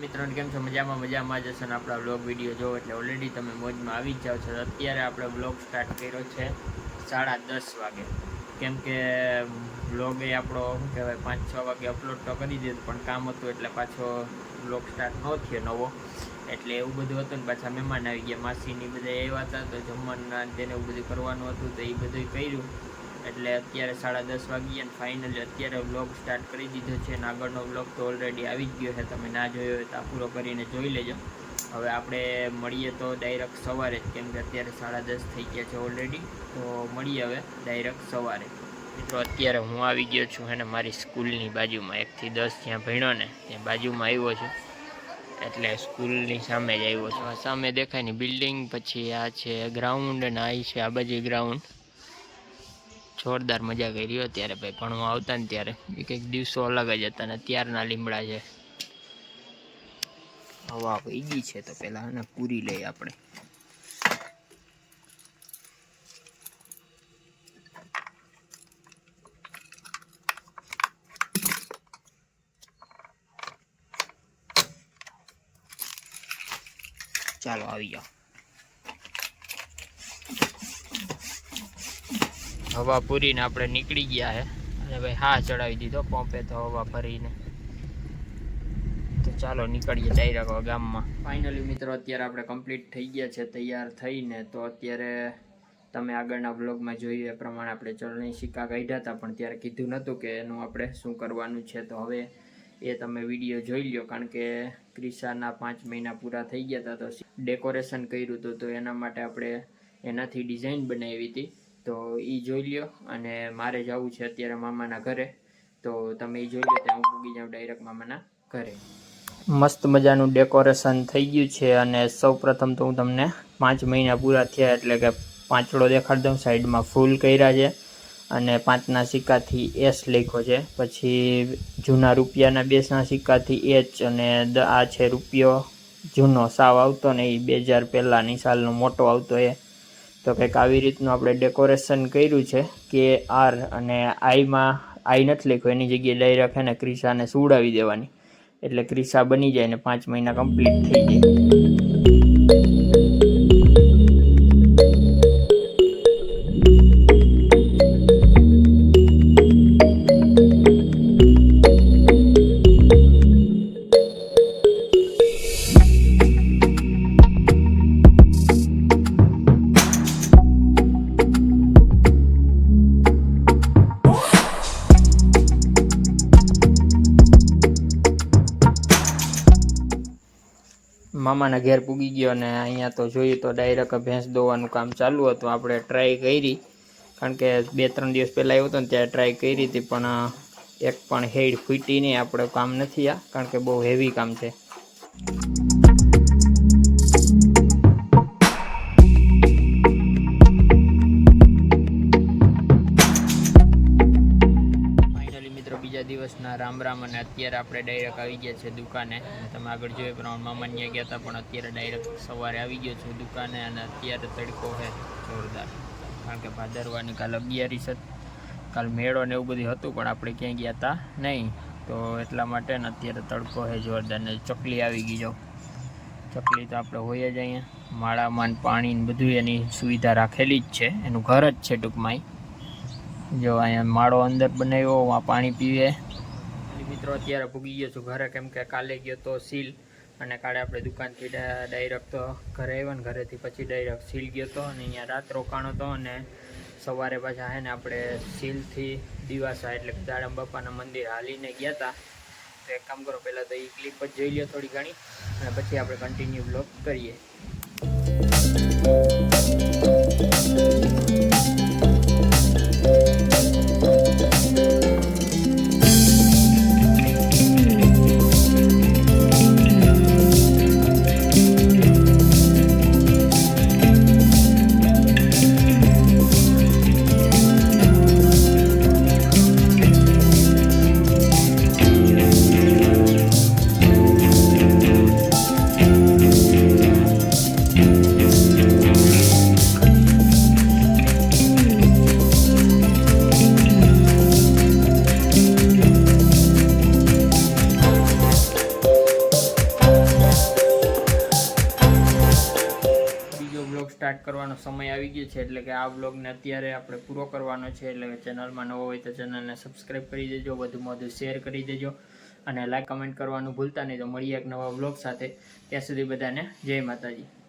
મિત્રોને કેમ છો? મજામાં મજામાં જ હશે ને આપણા બ્લોગ વીડિયો જોવો એટલે ઓલરેડી તમે મોજમાં આવી જ જાઓ છો. અત્યારે આપણે બ્લોગ સ્ટાર્ટ કર્યો છે સાડા દસ વાગે. કેમ કે વ્લોગ એ આપણો, શું કહેવાય, પાંચ છ વાગે અપલોડ તો કરી દીધું પણ કામ હતું એટલે પાછો વ્લોગ સ્ટાર્ટ ન થયો નવો. એટલે એવું બધું હતું ને પાછા મહેમાન આવી ગયા. માસીની બધા આવ્યા હતા તો જમવાના જેને એવું બધું કરવાનું હતું તો એ બધું કર્યું. એટલે અત્યારે સાડા દસ વાગી અને ફાઇનલી અત્યારે વ્લોગ સ્ટાર્ટ કરી દીધો છે અને આગળનો વ્લોગ તો ઓલરેડી આવી જ ગયો છે. તમે ના જોયો હોય તો પૂરો કરીને જોઈ લેજો. હવે આપણે મળીએ તો ડાયરેક્ટ સવારે જ, કેમ કે અત્યારે સાડા દસ થઈ ગયા છે ઓલરેડી તો મળીએ હવે ડાયરેક્ટ સવારે. મિત્રો, અત્યારે હું આવી ગયો છું અને મારી સ્કૂલની બાજુમાં. એકથી દસ જ્યાં ભણ્યો ને ત્યાં બાજુમાં આવ્યો છું. એટલે સ્કૂલની સામે જ આવ્યો છું. સામે દેખાય ને બિલ્ડિંગ પછી આ છે ગ્રાઉન્ડ અને આ છે આ બાજુ ગ્રાઉન્ડ જોરદાર મજા કરી રહ્યો ત્યારે ભાઈ ભણવા આવતા ને ત્યારે એક એક દિવસો અલગ જ હતા ને ત્યારના લીમડા છે હવા વહી છે તો પેલા આને પૂરી લઈએ આપણે. ચાલો આવી જાઓ. હવા પૂરીને આપણે નીકળી ગયા છે અને ભાઈ હા ચડાવી દીધો પંપે તો હવા ભરીને. તો ચાલો નીકળીએ ડાયરેક્ટ ગામમાં. ફાઇનલી મિત્રો, અત્યારે આપણે કમ્પ્લીટ થઈ ગયા છે, તૈયાર થઈને. તો અત્યારે તમે આગળના બ્લોગમાં જોયું એ પ્રમાણે આપણે ચરણી સિક્કા કાઢ્યા હતા, પણ ત્યારે કીધું નહોતું કે એનું આપણે શું કરવાનું છે. તો હવે એ તમે વીડિયો જોઈ લો કારણ કે ક્રિશાના પાંચ મહિના પૂરા થઈ ગયા હતા, તો ડેકોરેશન કર્યું હતું, તો એના માટે આપણે એનાથી ડિઝાઇન બનાવી હતી. તો એ જોઈ લ્યો. અને મારે જવું છે અત્યારે મામાના ઘરે. તો તમે એ જોઈ લો ત્યાં હું પૂગી જાઉં ડાયરેક્ટ મામાના ઘરે. મસ્ત મજાનું ડેકોરેશન થઈ ગયું છે અને સૌ પ્રથમ તો હું તમને પાંચ મહિના પૂરા થયા એટલે કે પાંચડો દેખાડી દઉં, સાઈડમાં ફૂલ કર્યા છે અને પાંચના સિક્કાથી એસ લખ્યો છે. પછી જૂના રૂપિયાના બેસના સિક્કાથી એચ અને આ છે રૂપિયો જૂનો સાવ આવતો ને એ બે હજાર પહેલાંની સાલનો મોટો આવતો એ. તો કંઈક આવી રીતનું આપણે ડેકોરેશન કર્યું છે કે આર અને આઈમાં આઈ નથી લખ્યું, એની જગ્યાએ ડાયરેક્ટ એને ક્રિસાને સુવડાવી દેવાની. એટલે ક્રિસા બની જાય ને પાંચ મહિના કમ્પ્લીટ થઈ જાય. મામાના ઘેર પૂગી ગયો અને અહીંયા તો જોઈએ તો ડાયરેક્ટ ભેંસ દોવાનું કામ ચાલુ હતું. આપણે ટ્રાય કરી. કારણ કે બે ત્રણ દિવસ પહેલાં આવ્યો હતો ને ત્યારે ટ્રાય કરી હતી, પણ એક પણ હેડ ફૂટી નહીં. આપણે કામ નથી આ, કારણ કે બહુ હેવી કામ છે. દિવસના રામ રામ અને અત્યારે આપણે ડાયરેક્ટ આવી ગયા છે દુકાને. તમે આગળ જોઈએ પ્રમાણે મામા ત્યાં ગયા હતા, પણ અત્યારે ડાયરેક્ટ સવારે આવી ગયો છું દુકાને અને અત્યારે તડકો છે જોરદાર. કારણ કે ભાદરવાની કાલ અગિયારી છે. કાલ મેળો ને એવું બધું હતું, પણ આપણે ક્યાંય ગયા હતા નહીં. તો એટલા માટે ને અત્યારે તડકો છે જોરદાર ને ચકલી આવી ગઈ જો. ચકલી તો આપણે હોય જ અહીંયા. માળામાં પાણી ને બધું એની સુવિધા રાખેલી જ છે. એનું ઘર જ છે ટૂંકમાં જો અહીંયા માળો અંદર બનાવ્યો પાણી પીવે. મિત્રો, અત્યારે ભૂગી ગયો છું ઘરે. કેમ કે કાલે ગયો તો સીલ અને કાલે આપણે દુકાનથી ડાયરેક્ટ તો ઘરે આવ્યા ને ઘરેથી પછી ડાયરેક્ટ સીલ ગયો હતો અને અહીંયા રાત રોકાણો હતો અને સવારે પાછા હે ને આપણે સીલથી દિવાસા એટલે દાડમ બાપાના મંદિર હાલીને ગયા હતા તો એક કામ કરો, પહેલાં તો એ ક્લિપ જ જોઈ લો થોડી ઘણી અને પછી આપણે કન્ટિન્યુ બ્લોગ કરીએ. સ્ટાર્ટ કરવાનો સમય આવી ગયો છે એટલે કે આ બ્લોગને અત્યારે આપણે પૂરો કરવાનો છે. એટલે કે ચેનલમાં નવો હોય તો ચેનલને સબસ્ક્રાઈબ કરી દેજો, વધુમાં વધુ શેર કરી દેજો અને લાઈક કમેન્ટ કરવાનું ભૂલતા નહીં. તો મળીએ એક નવા વ્લોગ સાથે. ત્યાં સુધી બધાને જય માતાજી.